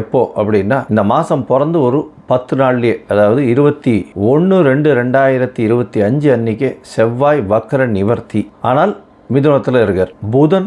எப்போ அப்படின்னா இந்த மாதம் பிறந்து ஒரு பத்து நாள்லேயே அதாவது இருபத்தி ஒன்று ரெண்டு ரெண்டாயிரத்தி இருபத்தி அஞ்சு அன்னைக்கு செவ்வாய் வக்கர நிவர்த்தி. ஆனால் மிதுனத்தில் இருக்கார். புதன்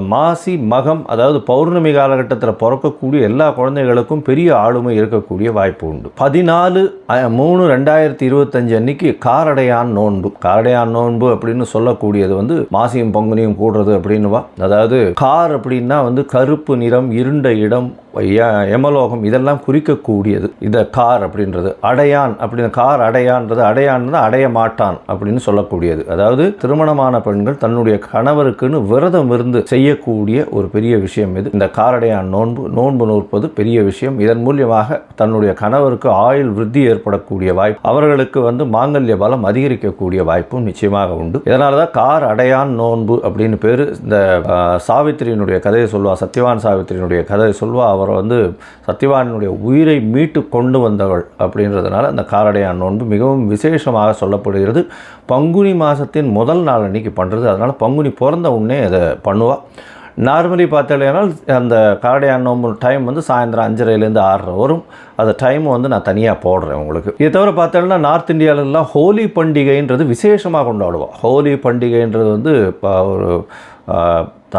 மாசி மகம் அதாவது பௌர்ணமி காலகட்டத்தில் பிறக்கக்கூடிய எல்லா குழந்தைகளுக்கும் பெரிய ஆளுமை இருக்கக்கூடிய வாய்ப்பு உண்டு. பதினாலு மூணு ரெண்டாயிரத்தி இருபத்தஞ்சு அன்னைக்கு காரடையான் நோன்பு. காரடையான் நோன்பு அப்படின்னு சொல்லக்கூடியது வந்து மாசியும் பங்குனியும் கூடுறது அப்படின்னுவா அதாவது கார் அப்படின்னா வந்து கருப்பு நிறம் இருண்ட இடம் ய- இதெல்லாம் குறிக்கக்கூடியது. இந்த கார் அப்படின்றது. அடையான் அப்படின்னு கார் அடையான்றது அடையான்றது அடைய மாட்டான் அப்படின்னு சொல்லக்கூடியது. அதாவது திருமணமான பெண்கள் தன்னுடைய கணவருக்குன்னு விரதம் இருந்து செய்யக்கூடிய ஒரு பெரிய விஷயம் இது. இந்த காரடையான் நோன்பு நோன்பு நோற்பது பெரிய விஷயம். இதன் மூலியமாக தன்னுடைய கணவருக்கு ஆயுள் விருத்தி ஏற்படக்கூடிய வாய்ப்பு அவர்களுக்கு வந்து மாங்கல்ய பலம் அதிகரிக்கக்கூடிய வாய்ப்பும் நிச்சயமாக உண்டு. இதனால தான் கார் அடையான் நோன்பு அப்படின்னு பேர். இந்த சாவித்திரியினுடைய கதையை சொல்வா சத்யவான் சாவித்திரியினுடைய கதையை சொல்வா. அவர் வந்து சத்யவானுடைய உயிரை மீட்டு கொண்டு வந்தவள் அப்படின்றதுனால அந்த காரடையான் நோன்பு மிகவும் விசேஷமாக சொல்லப்படுகிறது. பங்குனி மாதத்தின் முதல் நாள் அன்னைக்கு பண்ணுறது அதனால் பங்குனி பிறந்த உடனே அதை பண்ணுவோம் பொதுவாக நார்மலி பார்த்தாலேனால் அந்த காடையான் நோம்பு டைம் வந்து சாயந்தரம் அஞ்சரைலேருந்து ஆறரை வரும். அந்த டைம் வந்து நான் தனியாக போடுறேன் உங்களுக்கு. இதை தவிர பார்த்தோம்னா நார்த் இந்தியாவிலலாம் ஹோலி பண்டிகைன்றது விசேஷமாக கொண்டாடுவோம் ஹோலி பண்டிகைன்றது வந்து இப்போ ஒரு த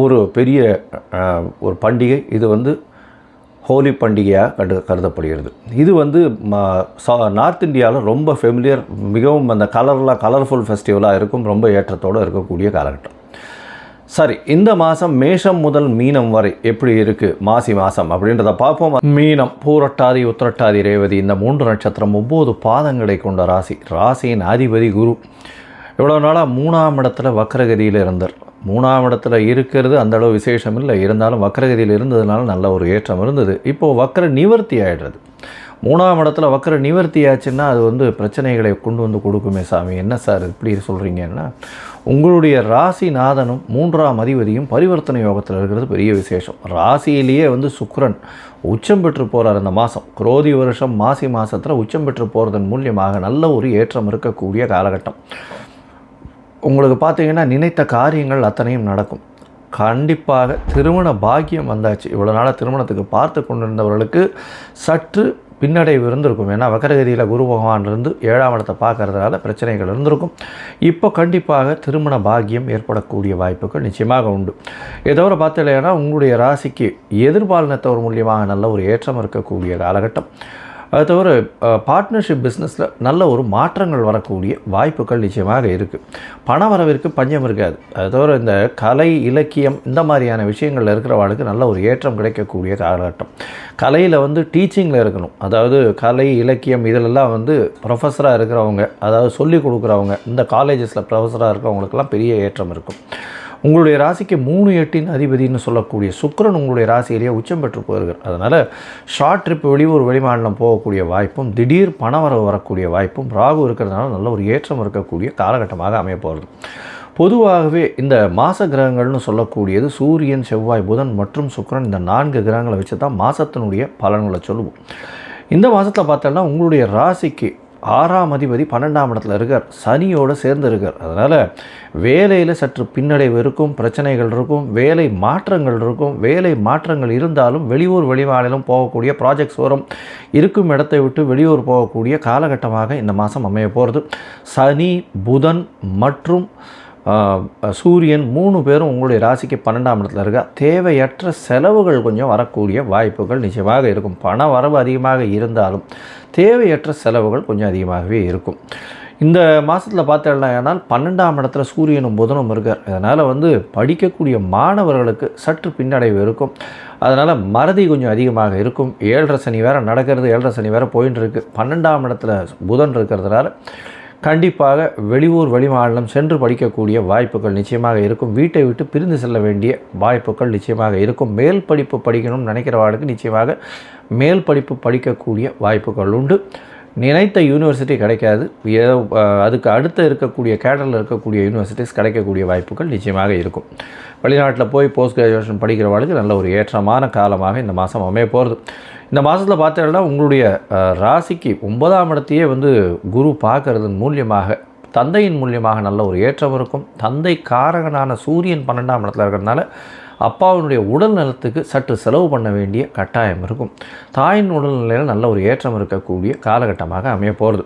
ஒரு பெரிய ஒரு பண்டிகை. இது வந்து ஹோலி பண்டிகையாக கண்டு கருதப்படுகிறது. இது வந்து ம- சா- நார்த் இந்தியாவில் ரொம்ப ஃபெமிலியர் மிகவும் அந்த கலர்லாம் கலர்ஃபுல் ஃபெஸ்டிவலாக இருக்கும் ரொம்ப ஏற்றத்தோடு இருக்கக்கூடிய காலகட்டம். சரி இந்த மாதம் மேஷம் முதல் மீனம் வரை எப்படி இருக்குது மாசி மாதம் அப்படின்றத பார்ப்போம். மீனம் பூரட்டாதி உத்திரட்டாதி ரேவதி இந்த மூன்று நட்சத்திரம் ஒம்பது பாதங்களை கொண்ட ராசி. ராசியின் அதிபதி குரு. இவ்வளோ நாளாக மூணாம் இடத்துல வக்ரகதியில் இருந்தார். மூணாம் இடத்துல இருக்கிறது அந்தளவு விசேஷம் இல்லை. இருந்தாலும் வக்ரகதியில் இருந்ததுனால நல்ல ஒரு ஏற்றம் இருந்தது. இப்போது வக்ர நிவர்த்தி ஆயிடுறது. மூணாம் இடத்துல வக்கர நிவர்த்தி ஆச்சுன்னா அது வந்து பிரச்சனைகளை கொண்டு வந்து கொடுக்குமே சாமி. என்ன சார் இப்படி சொல்கிறீங்கன்னா உங்களுடைய ராசிநாதனும் மூன்றாம் அதிபதியும் பரிவர்த்தனை யோகத்தில் இருக்கிறது பெரிய விசேஷம். ராசியிலேயே வந்து சுக்ரன் உச்சம் பெற்று போகிறார் இந்த மாதம் குரோதி வருஷம் மாசி மாதத்தில் உச்சம் பெற்று போகிறதன் மூலியமாக நல்ல ஒரு ஏற்றம் இருக்கக்கூடிய காலகட்டம். உங்களுக்கு பார்த்தீங்கன்னா நினைத்த காரியங்கள் அத்தனையும் நடக்கும். கண்டிப்பாக திருமண பாக்கியம் வந்தாச்சு. இவ்வளோ நாளாக திருமணத்துக்கு பார்த்து கொண்டிருந்தவர்களுக்கு சற்று பின்னடைவு இருந்திருக்கும். ஏன்னா வக்கரகதியில் குரு பகவான் இருந்து ஏழாம் இடத்தை பார்க்கறதுனால பிரச்சனைகள் இருந்திருக்கும். இப்போ கண்டிப்பாக திருமண பாக்கியம் ஏற்படக்கூடிய வாய்ப்புகள் நிச்சயமாக உண்டு. இதை பார்த்து இல்லைன்னா உங்களுடைய ராசிக்கு எதிர்பாலினத்தவர் மூலியமாக நல்ல ஒரு ஏற்றம் இருக்கக்கூடிய காலகட்டம். அது தவிர பார்ட்னர்ஷிப் பிஸ்னஸில் நல்ல ஒரு மாற்றங்கள் வரக்கூடிய வாய்ப்புகள் நிச்சயமாக இருக்குது பண வரவிற்கு பஞ்சம் இருக்காது. அது தவிர இந்த கலை இலக்கியம் இந்த மாதிரியான விஷயங்களில் இருக்கிறவாளுக்கு நல்ல ஒரு ஏற்றம் கிடைக்கக்கூடிய காலகட்டம். கலையில் வந்து டீச்சிங்கில் இருக்கணும். அதாவது கலை இலக்கியம் இதிலெல்லாம் வந்து ப்ரொஃபஸராக இருக்கிறவங்க அதாவது சொல்லிக் கொடுக்குறவங்க இந்த காலேஜஸில் ப்ரொஃபஸராக இருக்கிறவங்களுக்கெல்லாம் பெரிய ஏற்றம் இருக்கும். உங்களுடைய ராசிக்கு மூணு எட்டின் அதிபதினு சொல்லக்கூடிய சுக்கிரன் உங்களுடைய ராசியிலேயே உச்சம் பெற்று போயிருக்கார் அதனால் ஷார்ட் ட்ரிப் வெளியூர் வெளிமாநிலம் போகக்கூடிய வாய்ப்பும் திடீர் பணவரவு வரக்கூடிய வாய்ப்பும் ராகு இருக்கிறதுனால நல்ல ஒரு ஏற்றம் இருக்கக்கூடிய காலகட்டமாக அமைய போகிறது. பொதுவாகவே இந்த மாச கிரகங்கள்னு சொல்லக்கூடியது சூரியன் செவ்வாய் புதன் மற்றும் சுக்கிரன் இந்த நான்கு கிரகங்களை வச்சு தான் மாதத்தினுடைய பலன்களை சொல்லுவோம். இந்த மாதத்தில் பார்த்தோன்னா உங்களுடைய ராசிக்கு ஆறாம் அதிபதி பன்னெண்டாம் இடத்துல இருக்கார். சனியோடு சேர்ந்து இருக்கார். அதனால் வேலையில் சற்று பின்னடைவு இருக்கும் பிரச்சனைகள் இருக்கும் வேலை மாற்றங்கள் இருக்கும் வேலை மாற்றங்கள் இருந்தாலும் வெளியூர் வெளிமாநிலம் போகக்கூடிய ப்ராஜெக்ட்ஸ் வரும் இருக்கும் இடத்தை விட்டு வெளியூர் போகக்கூடிய காலகட்டமாக இந்த மாதம் அமைய போகிறது சனி புதன் மற்றும் சூரியன் மூணு பேரும் உங்களுடைய ராசிக்கு பன்னெண்டாம் இடத்துல இருக்கா? தேவையற்ற செலவுகள் கொஞ்சம் வரக்கூடிய வாய்ப்புகள் நிச்சயமாக இருக்கும். பண வரவு அதிகமாக இருந்தாலும் தேவையற்ற செலவுகள் கொஞ்சம் அதிகமாகவே இருக்கும். இந்த மாதத்தில் பார்த்தேன்னால் பன்னெண்டாம் இடத்துல சூரியனும் புதனும் இருக்கார். அதனால் வந்து படிக்கக்கூடிய மாணவர்களுக்கு சற்று பின்னடைவு இருக்கும். அதனால் மறதி கொஞ்சம் அதிகமாக இருக்கும். ஏழரை சனி வேறு நடக்கிறது ஏழரை சனி வேறு போயின்னு இருக்குது பன்னெண்டாம் இடத்துல புதன் இருக்கிறதுனால கண்டிப்பாக வெளியூர் வெளிமாநிலம் சென்று படிக்கக்கூடிய வாய்ப்புகள் நிச்சயமாக இருக்கும். வீட்டை விட்டு பிரிந்து செல்ல வேண்டிய வாய்ப்புகள் நிச்சயமாக இருக்கும். மேல் படிப்பு படிக்கணும்னு நினைக்கிறவர்களுக்கு நிச்சயமாக மேல் படிப்பு படிக்கக்கூடிய வாய்ப்புகள் உண்டு. நினைத்த யூனிவர்சிட்டி கிடைக்காது. ஏதோ அதுக்கு அடுத்து இருக்கக்கூடிய கேடரில் இருக்கக்கூடிய யூனிவர்சிட்டிஸ் கிடைக்கக்கூடிய வாய்ப்புகள் நிச்சயமாக இருக்கும். வெளிநாட்டில் போய் போஸ்ட் கிராஜுவேஷன் படிக்கிறவர்களுக்கு நல்ல ஒரு ஏற்றமான காலமாக இந்த மாதம் அமைய போகிறது இந்த மாதத்தில் பார்த்தீங்கன்னா உங்களுடைய ராசிக்கு ஒன்பதாம் இடத்தையே வந்து குரு பார்க்கறதன் மூலியமாக தந்தையின் மூலியமாக நல்ல ஒரு ஏற்றம் இருக்கும். தந்தை காரகனான சூரியன் பன்னெண்டாம் இடத்துல இருக்கிறதுனால அப்பாவினுடைய உடல் நலத்துக்கு சற்று செலவு பண்ண வேண்டிய கட்டாயம் இருக்கும். தாயின் உடல்நிலையில் நல்ல ஒரு ஏற்றம் இருக்கக்கூடிய காலகட்டமாக அமைய போகிறது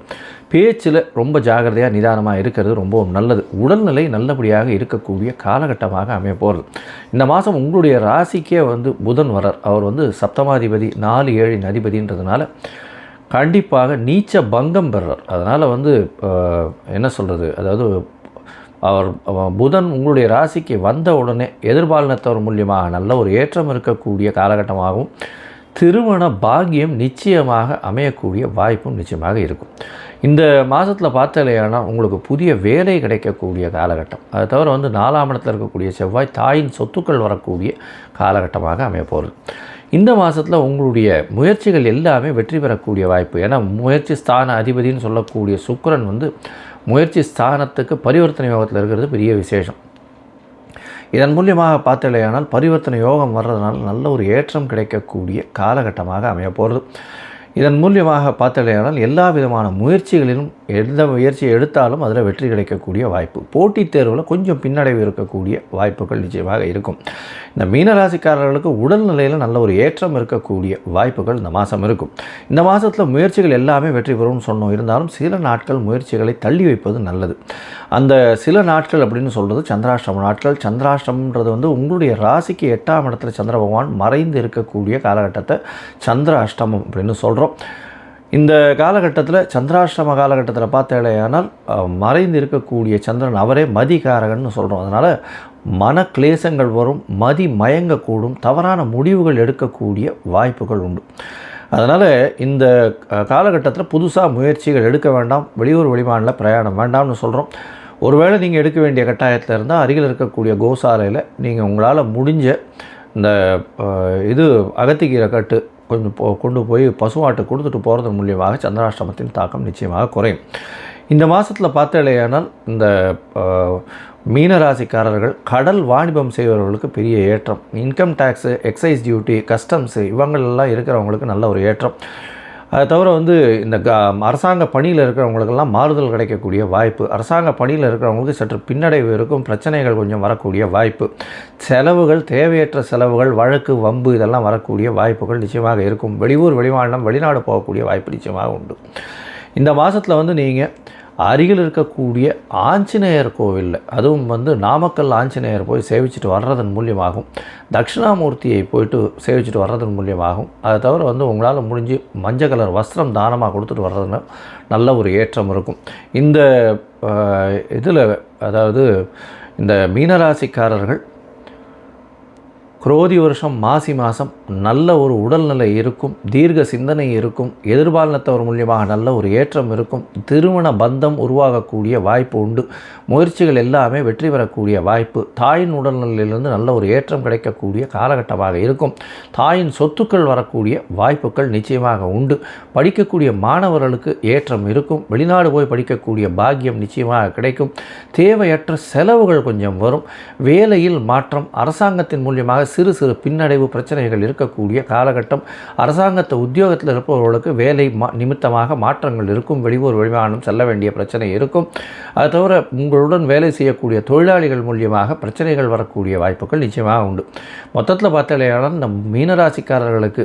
பேச்சில் ரொம்ப ஜாகிரதையாக நிதானமாக இருக்கிறது ரொம்பவும் நல்லது. உடல்நிலை நல்லபடியாக இருக்கக்கூடிய காலகட்டமாக அமைய போகிறது இந்த மாதம் உங்களுடைய ராசிக்கே வந்து புதன் வரர் அவர் வந்து சப்தமாதிபதி நாலு ஏழின் அதிபதின்றதுனால கண்டிப்பாக நீச்ச பங்கம் பெறார் அதனால் வந்து என்ன சொல்கிறது அதாவது அவர் புதன் உங்களுடைய ராசிக்கு வந்த உடனே எதிர்பாலினத்தவர் மூலியமாக நல்ல ஒரு ஏற்றம் இருக்கக்கூடிய காலகட்டமாகவும் திருமண பாக்கியம் நிச்சயமாக அமையக்கூடிய வாய்ப்பும் நிச்சயமாக இருக்கும். இந்த மாதத்தில் பார்த்தாலேயானா உங்களுக்கு புதிய வேலை கிடைக்கக்கூடிய காலகட்டம். அதை தவிர வந்து நாலாம் இடத்துல இருக்கக்கூடிய செவ்வாய் தாயின் சொத்துக்கள் வரக்கூடிய காலகட்டமாக அமையப்போகிறது இந்த மாதத்தில் உங்களுடைய முயற்சிகள் எல்லாமே வெற்றி பெறக்கூடிய வாய்ப்பு. ஏன்னா முயற்சி ஸ்தான அதிபதின்னு சொல்லக்கூடிய சுக்கரன் வந்து முயற்சி ஸ்தானத்துக்கு பரிவர்த்தனை யோகத்தில் இருக்கிறது பெரிய விசேஷம். இதன் மூலியமாக பார்த்தலையானால் பரிவர்த்தனை யோகம் வர்றதுனால நல்ல ஒரு ஏற்றம் கிடைக்கக்கூடிய காலகட்டமாக அமையப்போகிறது இதன் மூலியமாக பார்த்தலையானால் எல்லா விதமான முயற்சிகளிலும் எந்த முயற்சியை எடுத்தாலும் அதில் வெற்றி கிடைக்கக்கூடிய வாய்ப்பு. போட்டித் தேர்வில் கொஞ்சம் பின்னடைவு இருக்கக்கூடிய வாய்ப்புகள் நிச்சயமாக இருக்கும். இந்த மீனராசிக்காரர்களுக்கு உடல்நிலையில் நல்ல ஒரு ஏற்றம் இருக்கக்கூடிய வாய்ப்புகள் இந்த மாதம் இருக்கும். இந்த மாதத்தில் முயற்சிகள் எல்லாமே வெற்றி பெறும்னு சொன்னோம். இருந்தாலும் சில நாட்கள் முயற்சிகளை தள்ளி வைப்பது நல்லது. அந்த சில நாட்கள் அப்படின்னு சொல்கிறது சந்திராஷ்டம நாட்கள். சந்திராஷ்டம்ன்றது வந்து உங்களுடைய ராசிக்கு எட்டாம் இடத்துல சந்திர பகவான் மறைந்து இருக்கக்கூடிய காலகட்டத்தை சந்திர அஷ்டமம் அப்படின்னு சொல்கிறோம் இந்த காலகட்டத்தில் சந்திராஷ்டம காலகட்டத்தில் பார்த்தேலையானால் மறைந்து இருக்கக்கூடிய சந்திரன் அவரே மதிகாரகன்னு சொல்கிறோம் அதனால் மன கிளேசங்கள் வரும் மதி மயங்கக்கூடும் தவறான முடிவுகள் எடுக்கக்கூடிய வாய்ப்புகள் உண்டு. அதனால் இந்த காலகட்டத்தில் புதுசாக முயற்சிகள் எடுக்க வேண்டாம் வெளியூர் வெளிமாநில பிரயாணம் வேண்டாம்னு சொல்கிறோம் ஒருவேளை நீங்கள் எடுக்க வேண்டிய கட்டாயத்தில் இருந்தால் அருகில் இருக்கக்கூடிய கோசாலையில் நீங்கள் உங்களால் முடிஞ்ச இந்த இது அகத்திக்கீரை கட்டு கொஞ்சம் போ கொண்டு போய் பசுமாட்டை கொடுத்துட்டு போகிறது மூலியமாக சந்திராஷ்டமத்தின் தாக்கம் நிச்சயமாக குறையும். இந்த மாதத்தில் பார்த்தாலேயானால் இந்த மீனராசிக்காரர்கள் கடல் வாணிபம் செய்பவர்களுக்கு பெரிய ஏற்றம். Income tax excise duty customs இவங்களெல்லாம் இருக்கிறவங்களுக்கு நல்ல ஒரு ஏற்றம். அதை தவிர வந்து இந்த க அரசாங்க பணியில் இருக்கிறவங்களுக்கெல்லாம் மாறுதல் கிடைக்கக்கூடிய வாய்ப்பு அரசாங்க பணியில் இருக்கிறவங்களுக்கு சற்று பின்னடைவு இருக்கும் பிரச்சனைகள் கொஞ்சம் வரக்கூடிய வாய்ப்பு செலவுகள் தேவையற்ற செலவுகள் வழக்கு வம்பு இதெல்லாம் வரக்கூடிய வாய்ப்புகள் நிச்சயமாக இருக்கும். வெளியூர் வெளிமாநிலம் வெளிநாடு போகக்கூடிய வாய்ப்பு நிச்சயமாக உண்டு. இந்த மாதத்தில் வந்து நீங்கள் அருகில் இருக்கக்கூடிய ஆஞ்சநேயர் கோவிலில் அதுவும் வந்து நாமக்கல் ஆஞ்சநேயர் போய் சேவிச்சுட்டு வர்றதன் மூலியமாகும். தட்சிணாமூர்த்தியை போயிட்டு சேவிச்சுட்டு வர்றதன் மூலியமாகும். அதை தவிர வந்து உங்களால் முடிஞ்சு மஞ்சள் கலர் வஸ்திரம் தானமாக கொடுத்துட்டு வர்றதுன்னு நல்ல ஒரு ஏற்றம் இருக்கும். இந்த இதில் அதாவது இந்த மீனராசிக்காரர்கள் குரோதி வருஷம் மாசி மாதம் நல்ல ஒரு உடல்நிலை இருக்கும் தீர்க்க சிந்தனை இருக்கும் எதிர்பாலனத்தவர் மூலியமாக நல்ல ஒரு ஏற்றம் இருக்கும் திருமண பந்தம் உருவாகக்கூடிய வாய்ப்பு உண்டு முயற்சிகள் எல்லாமே வெற்றி பெறக்கூடிய வாய்ப்பு தாயின் உடல்நிலையிலிருந்து நல்ல ஒரு ஏற்றம் கிடைக்கக்கூடிய காலகட்டமாக இருக்கும் தாயின் சொத்துக்கள் வரக்கூடிய வாய்ப்புகள் நிச்சயமாக உண்டு படிக்கக்கூடிய மாணவர்களுக்கு ஏற்றம் இருக்கும் வெளிநாடு போய் படிக்கக்கூடிய பாக்கியம் நிச்சயமாக கிடைக்கும் தேவையற்ற செலவுகள் கொஞ்சம் வரும் வேலையில் மாற்றம் அரசாங்கத்தின் மூலியமாக சிறு சிறு பின்னடைவு பிரச்சனைகள் இருக்கக்கூடிய காலகட்டம். அரசாங்கத்தை உத்தியோகத்தில் இருப்பவர்களுக்கு வேலை மா நிமித்தமாக மாற்றங்கள் இருக்கும். வெளியூர் வெளிமானம் செல்ல வேண்டிய பிரச்சனை இருக்கும். அது தவிர உங்களுடன் வேலை செய்யக்கூடிய தொழிலாளிகள் மூலியமாக பிரச்சனைகள் வரக்கூடிய வாய்ப்புகள் நிச்சயமாக உண்டு. மொத்தத்தில் பார்த்தாலேயானால் இந்த மீனராசிக்காரர்களுக்கு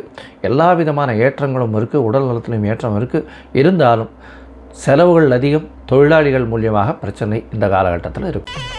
எல்லா விதமான ஏற்றங்களும் இருக்குது உடல் நலத்திலும் ஏற்றம் இருக்குது இருந்தாலும் செலவுகள் அதிகம். தொழிலாளிகள் மூலியமாக பிரச்சனை இந்த காலகட்டத்தில் இருக்கும்